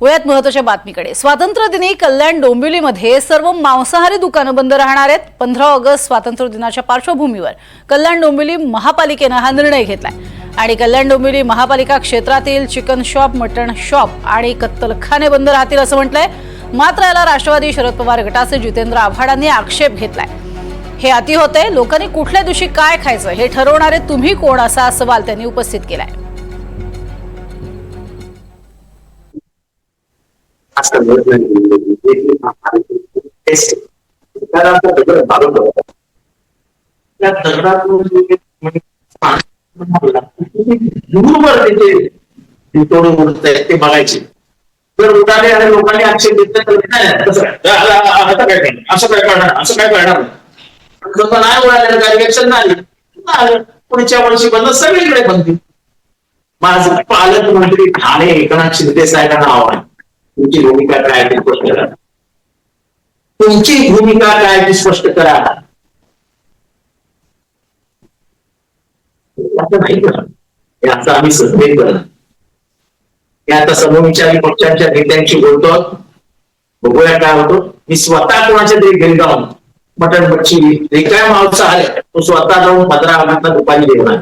वयात महत्त्वाच्या बातमीकडे. स्वातंत्र्य दिनी कल्याण डोंबिवलीमध्ये सर्व मांसाहारी दुकानं बंद राहणार आहेत. पंधरा ऑगस्ट स्वातंत्र्य दिनाच्या पार्श्वभूमीवर कल्याण डोंबिवली महापालिकेनं हा निर्णय घेतलाय. आणि कल्याण डोंबिवली महापालिका क्षेत्रातील चिकन शॉप मटण शॉप आणि कत्तलखाने बंद राहतील असं म्हटलंय. मात्र याला राष्ट्रवादी शरद पवार गटाचे जितेंद्र आव्हाडांनी आक्षेप घेतलाय. हे अति होते लोकांनी कुठल्या दिवशी काय खायचं हे ठरवणारे तुम्ही कोण असा सवाल त्यांनी उपस्थित केलाय. दगड घालून त्या दगडातून दूरवर ते तोडून उडत आहेत ते बघायचे. जर उडाले आणि लोकांनी आक्षेप घेतला तर नाही, तसं काय? आता काय करणार? असं काय करणार? असं काय करणार? लोक नाही उडाले काय रिएक्शन नाही पुढच्या वर्षी बंद सगळीकडे बंदी. माझं पालकमंत्री ठाणे एकनाथ शिंदे साहेबांना आव्हान. तुमची भूमिका काय आहे ते स्पष्ट करा. तुमची भूमिका काय ती स्पष्ट करा. असं नाही करत हे आता आम्ही सहमेत करत मी आता समविचारी पक्षांच्या नेत्यांशी बोलतो. बघूया काय होतो. मी स्वतः कोणाच्या तरी घरी जाऊन मटण मच्छी जे काय मांसाहार आहे तो स्वतः जाऊन पंधरा ऑगस्टला दुपारी देणार.